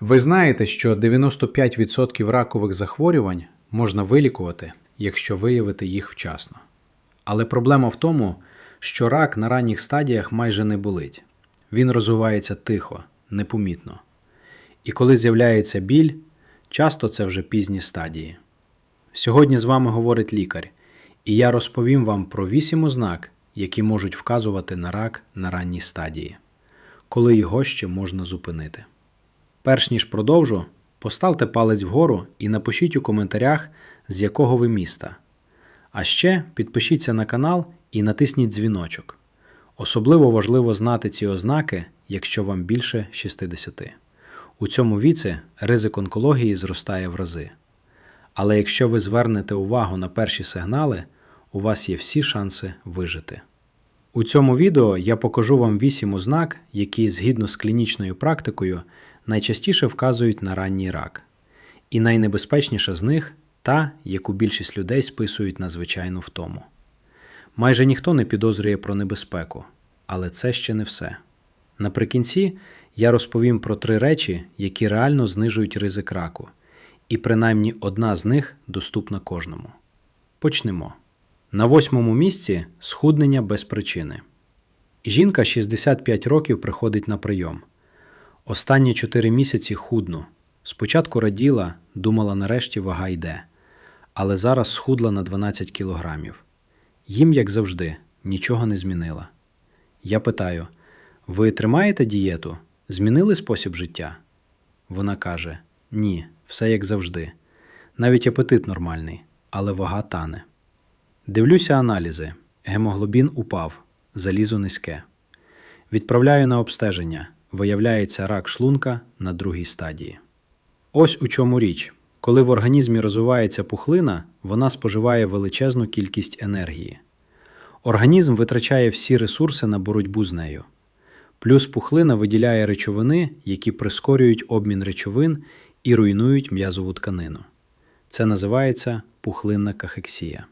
Ви знаєте, що 95% ракових захворювань можна вилікувати, якщо виявити їх вчасно. Але проблема в тому, що рак на ранніх стадіях майже не болить. Він розвивається тихо, непомітно. І коли з'являється біль, часто це вже пізні стадії. Сьогодні з вами говорить лікар, і я розповім вам про 8 ознак, які можуть вказувати на рак на ранній стадії, коли його ще можна зупинити. Перш ніж продовжу, поставте палець вгору і напишіть у коментарях, з якого ви міста. А ще підпишіться на канал і натисніть дзвіночок. Особливо важливо знати ці ознаки, якщо вам більше 60. У цьому віці ризик онкології зростає в рази. Але якщо ви звернете увагу на перші сигнали, у вас є всі шанси вижити. У цьому відео я покажу вам 8 ознак, які згідно з клінічною практикою найчастіше вказують на ранній рак. І найнебезпечніша з них та, яку більшість людей списують на звичайну втому. Майже ніхто не підозрює про небезпеку, але це ще не все. Наприкінці я розповім про три речі, які реально знижують ризик раку, і принаймні одна з них доступна кожному. Почнемо. На восьмому місці схуднення без причини. Жінка 65 років приходить на прийом. Останні 4 місяці худну. Спочатку раділа, думала, нарешті вага йде, але зараз схудла на 12 кілограмів. Їм, як завжди, нічого не змінила. Я питаю: ви тримаєте дієту? Змінили спосіб життя? Вона каже: Ні, все як завжди. Навіть апетит нормальний, але вага тане. Дивлюся аналізи. Гемоглобін упав, залізо низьке. Відправляю на обстеження. Виявляється рак шлунка на другій стадії. Ось у чому річ. Коли в організмі розвивається пухлина, вона споживає величезну кількість енергії. Організм витрачає всі ресурси на боротьбу з нею. Плюс пухлина виділяє речовини, які прискорюють обмін речовин і руйнують м'язову тканину. Це називається пухлинна кахексія.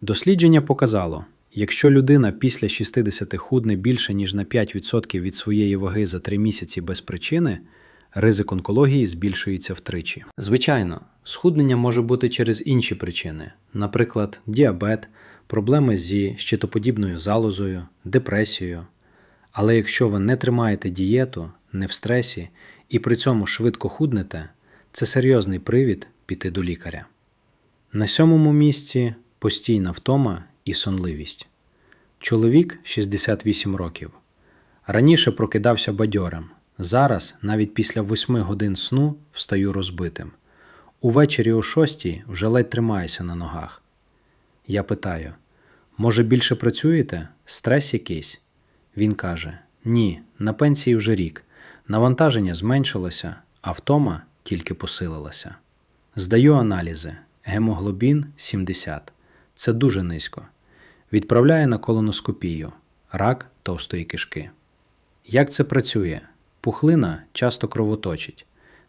Дослідження показало, якщо людина після 60 худне більше ніж на 5% від своєї ваги за 3 місяці без причини, ризик онкології збільшується втричі. Звичайно, схуднення може бути через інші причини, наприклад, діабет, проблеми зі щитоподібною залозою, депресією. Але якщо ви не тримаєте дієту, не в стресі і при цьому швидко худнете, це серйозний привід піти до лікаря. На сьомому місці постійна втома і сонливість. Чоловік 68 років. Раніше прокидався бадьорим. Зараз, навіть після 8 годин сну, встаю розбитим. Увечері о 6 вже ледь тримаюся на ногах. Я питаю: може, більше працюєте? Стрес якийсь? Він каже: Ні, на пенсії вже рік. Навантаження зменшилося, а втома тільки посилилася. Здаю аналізи. Гемоглобін 70. Це дуже низько. Відправляю на колоноскопію, рак товстої кишки. Як це працює? Пухлина часто кровоточить.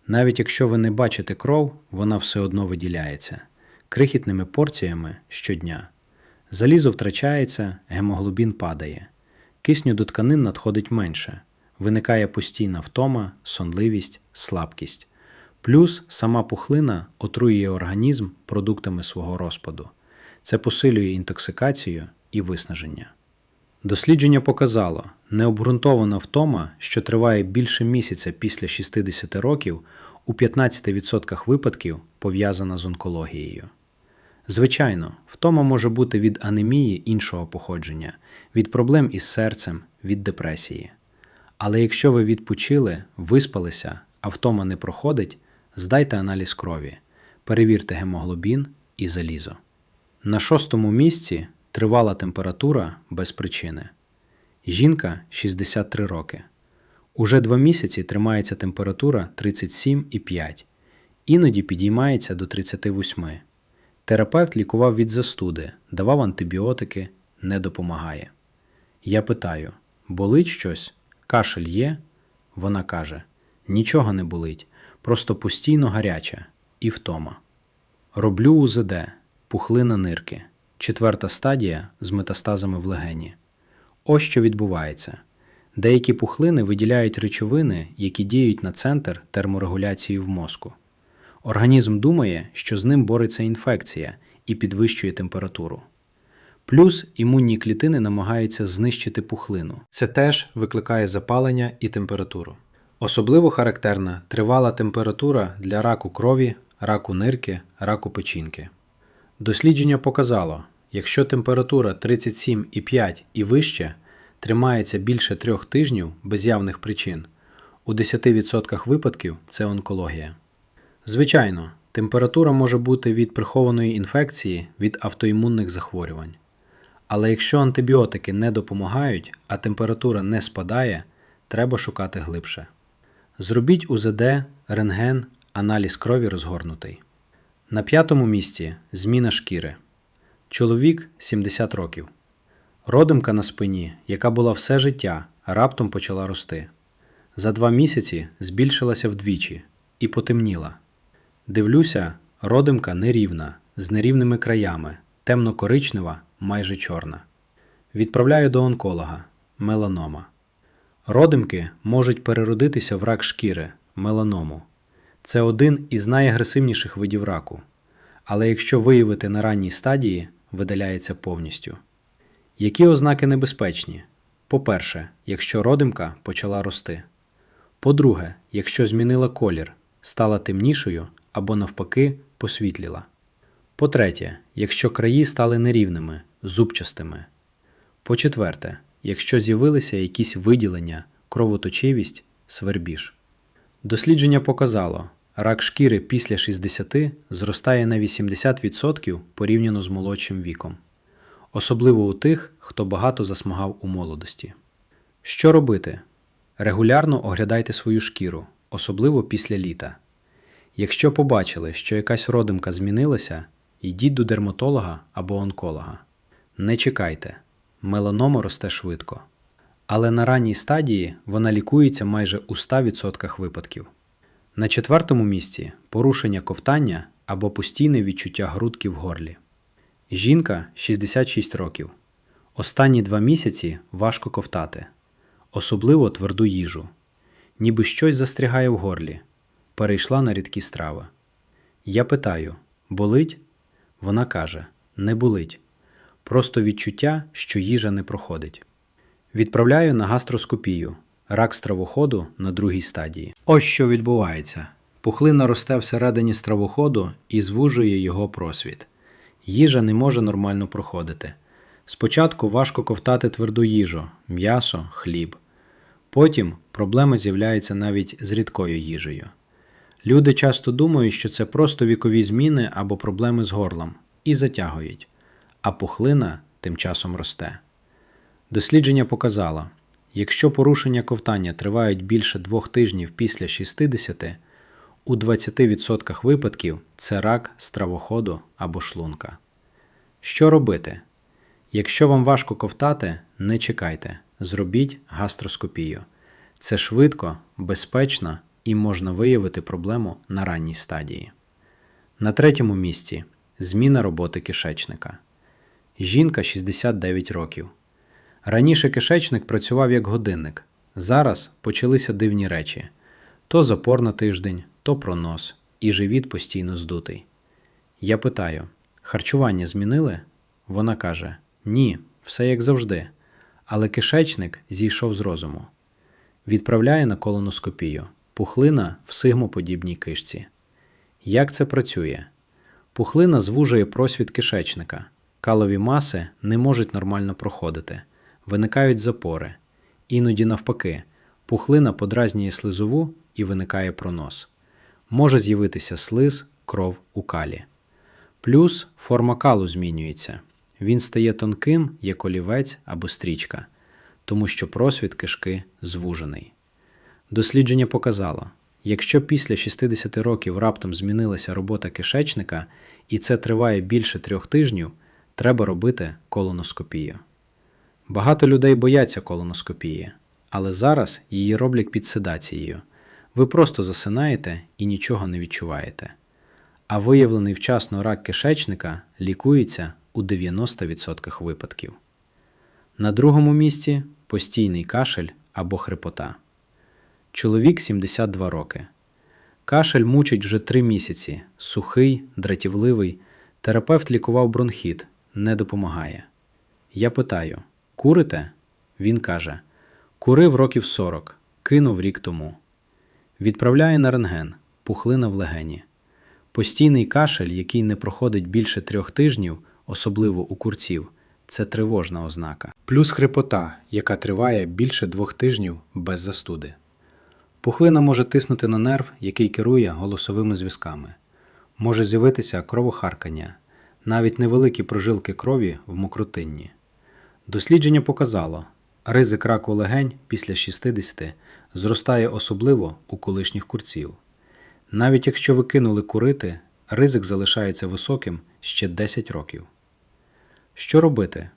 Навіть якщо ви не бачите кров, вона все одно виділяється крихітними порціями щодня. Залізо втрачається, гемоглобін падає. Кисню до тканин надходить менше, виникає постійна втома, сонливість, слабкість. Плюс сама пухлина отруює організм продуктами свого розпаду. Це посилює інтоксикацію і виснаження. Дослідження показало, необґрунтована втома, що триває більше місяця після 60 років, у 15% випадків пов'язана з онкологією. Звичайно, втома може бути від анемії іншого походження, від проблем із серцем, від депресії. Але якщо ви відпочили, виспалися, а втома не проходить, здайте аналіз крові, перевірте гемоглобін і залізо. На шостому місці тривала температура без причини. Жінка 63 роки. Уже два місяці тримається температура 37,5, іноді підіймається до 38. Терапевт лікував від застуди, давав антибіотики, не допомагає. Я питаю: болить щось? Кашель є? Вона каже: Нічого не болить, просто постійно гаряча і втома. Роблю УЗД, пухлина нирки, четверта стадія з метастазами в легені. Ось що відбувається: Деякі пухлини виділяють речовини, які діють на центр терморегуляції в мозку. Організм думає, що з ним бореться інфекція і підвищує температуру. Плюс імунні клітини намагаються знищити пухлину. Це теж викликає запалення і температуру. Особливо характерна тривала температура для раку крові, раку нирки, раку печінки. Дослідження показало, якщо температура 37,5 і вище тримається більше трьох тижнів без явних причин, у 10% випадків це онкологія. Звичайно, температура може бути від прихованої інфекції від автоімунних захворювань. Але якщо антибіотики не допомагають, а температура не спадає, треба шукати глибше. Зробіть УЗД, рентген, аналіз крові розгорнутий. На п'ятому місці зміна шкіри. Чоловік 70 років. Родимка на спині, яка була все життя, раптом почала рости. За два місяці збільшилася вдвічі і потемніла. Дивлюся, родимка нерівна, з нерівними краями, темно-коричнева, майже чорна. Відправляю до онколога меланома. Родимки можуть переродитися в рак шкіри меланому. Це один із найагресивніших видів раку. Але якщо виявити на ранній стадії, видаляється повністю. Які ознаки небезпечні? По-перше, якщо родимка почала рости. По-друге, якщо змінила колір, стала темнішою або навпаки посвітліла. По-третє, якщо краї стали нерівними, зубчастими. По-четверте, якщо з'явилися якісь виділення, кровоточивість, свербіж. Дослідження показало, рак шкіри після 60 зростає на 80% порівняно з молодшим віком, особливо у тих, хто багато засмагав у молодості. Що робити? Регулярно оглядайте свою шкіру, особливо після літа. Якщо побачили, що якась родимка змінилася, йдіть до дерматолога або онколога. Не чекайте, меланома росте швидко. Але на ранній стадії вона лікується майже у 100% випадків. На четвертому місці порушення ковтання або постійне відчуття грудки в горлі. Жінка 66 років. Останні два місяці важко ковтати, особливо тверду їжу. Ніби щось застрягає в горлі. Перейшла на рідкі страви. Я питаю: болить? Вона каже: не болить. Просто відчуття, що їжа не проходить. Відправляю на гастроскопію, рак стравоходу на другій стадії. Ось що відбувається. Пухлина росте всередині стравоходу і звужує його просвіт. Їжа не може нормально проходити. Спочатку важко ковтати тверду їжу, м'ясо, хліб. Потім проблеми з'являються навіть з рідкою їжею. Люди часто думають, що це просто вікові зміни або проблеми з горлом, і затягують, а пухлина тим часом росте. Дослідження показало, якщо порушення ковтання тривають більше двох тижнів після 60, у 20% випадків це рак стравоходу або шлунка. Що робити? Якщо вам важко ковтати, не чекайте, зробіть гастроскопію. Це швидко, безпечно і можна виявити проблему на ранній стадії. На третьому місці зміна роботи кишечника. Жінка 69 років. Раніше кишечник працював як годинник. Зараз почалися дивні речі: то запор на тиждень, то пронос, і живіт постійно здутий. Я питаю: харчування змінили? Вона каже: Ні, все як завжди. Але кишечник зійшов з розуму. Відправляє на колоноскопію. Пухлина в сигмоподібній кишці. Як це працює? Пухлина звужує просвіт кишечника. Калові маси не можуть нормально проходити, виникають запори. Іноді, навпаки, пухлина подразнює слизову і виникає пронос. Може з'явитися слиз, кров у калі. Плюс форма калу змінюється. Він стає тонким, як олівець або стрічка, тому що просвіт кишки звужений. Дослідження показало, якщо після 60 років раптом змінилася робота кишечника і це триває більше трьох тижнів, треба робити колоноскопію. Багато людей бояться колоноскопії, але зараз її роблять під седацією. Ви просто засинаєте і нічого не відчуваєте. А виявлений вчасно рак кишечника лікується у 90% випадків. На другому місці постійний кашель або хрипота. Чоловік 72 роки. Кашель мучить вже 3 місяці. Сухий, дратівливий. Терапевт лікував бронхіт, не допомагає. Я питаю: курите? Він каже: Курив років 40, кинув рік тому. Відправляє на рентген, пухлина в легені. Постійний кашель, який не проходить більше трьох тижнів, особливо у курців, це тривожна ознака. Плюс хрипота, яка триває більше двох тижнів без застуди. Пухлина може тиснути на нерв, який керує голосовими зв'язками. Може з'явитися кровохаркання, навіть невеликі прожилки крові в мокротинні. Дослідження показало, ризик раку легень після 60 зростає особливо у колишніх курців. Навіть якщо ви кинули курити, ризик залишається високим ще 10 років. Що робити?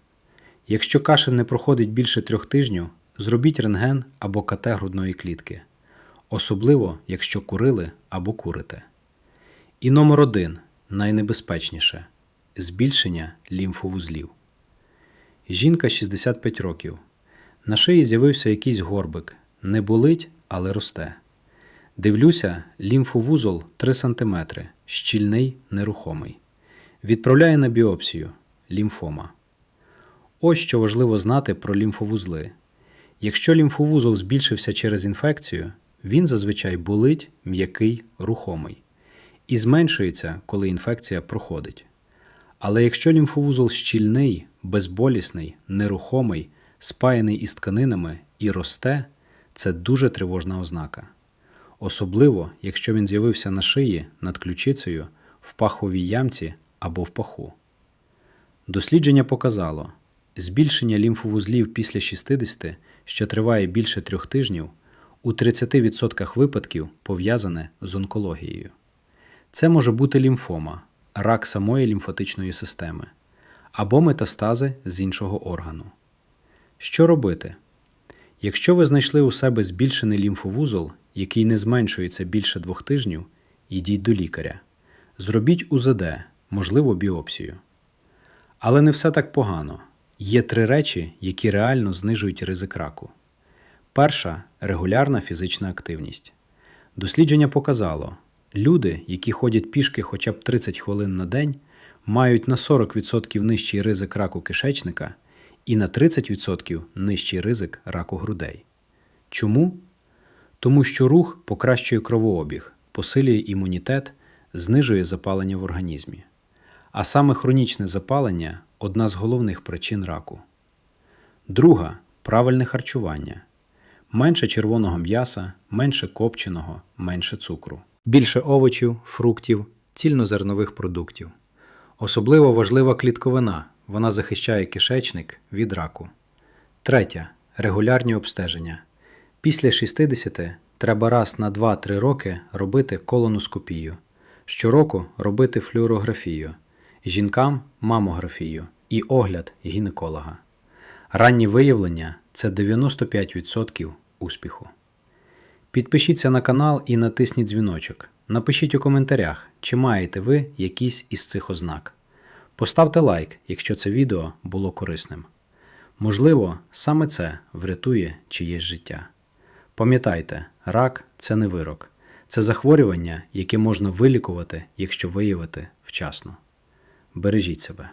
Якщо кашель не проходить більше трьох тижнів, зробіть рентген або КТ грудної клітки, особливо якщо курили або курите. І номер один найнебезпечніше збільшення лімфовузлів. Жінка 65 років. На шиї з'явився якийсь горбик. Не болить, але росте. Дивлюся, лімфовузол 3 см, щільний, нерухомий. Відправляє на біопсію лімфома. Ось що важливо знати про лімфовузли. Якщо лімфовузол збільшився через інфекцію, він зазвичай болить, м'який, рухомий і зменшується, коли інфекція проходить. Але якщо лімфовузол щільний, безболісний, нерухомий, спаяний із тканинами і росте, це дуже тривожна ознака. Особливо, якщо він з'явився на шиї, над ключицею, в паховій ямці або в паху. Дослідження показало, збільшення лімфовузлів після 60, що триває більше трьох тижнів, у 30% випадків пов'язане з онкологією. Це може бути лімфома, рак самої лімфатичної системи або метастази з іншого органу. Що робити? Якщо ви знайшли у себе збільшений лімфовузол, який не зменшується більше двох тижнів, йдіть до лікаря. Зробіть УЗД, можливо, біопсію. Але не все так погано. Є три речі, які реально знижують ризик раку. Перша регулярна фізична активність. Дослідження показало, люди, які ходять пішки хоча б 30 хвилин на день, мають на 40% нижчий ризик раку кишечника і на 30% нижчий ризик раку грудей. Чому? Тому що рух покращує кровообіг, посилює імунітет, знижує запалення в організмі. А саме хронічне запалення одна з головних причин раку. Друга правильне харчування. Менше червоного м'яса, менше копченого, менше цукру. Більше овочів, фруктів, цільнозернових продуктів. Особливо важлива клітковина. Вона захищає кишечник від раку. Третя регулярні обстеження. Після 60 треба раз на 2-3 роки робити колоноскопію. Щороку робити флюорографію, жінкам мамографію і огляд гінеколога. Ранні виявлення це 95% успіху. Підпишіться на канал і натисніть дзвіночок. Напишіть у коментарях, чи маєте ви якісь із цих ознак. Поставте лайк, якщо це відео було корисним. Можливо, саме це врятує чиєсь життя. Пам'ятайте, рак це не вирок, це захворювання, яке можна вилікувати, якщо виявити вчасно. Бережіть себе.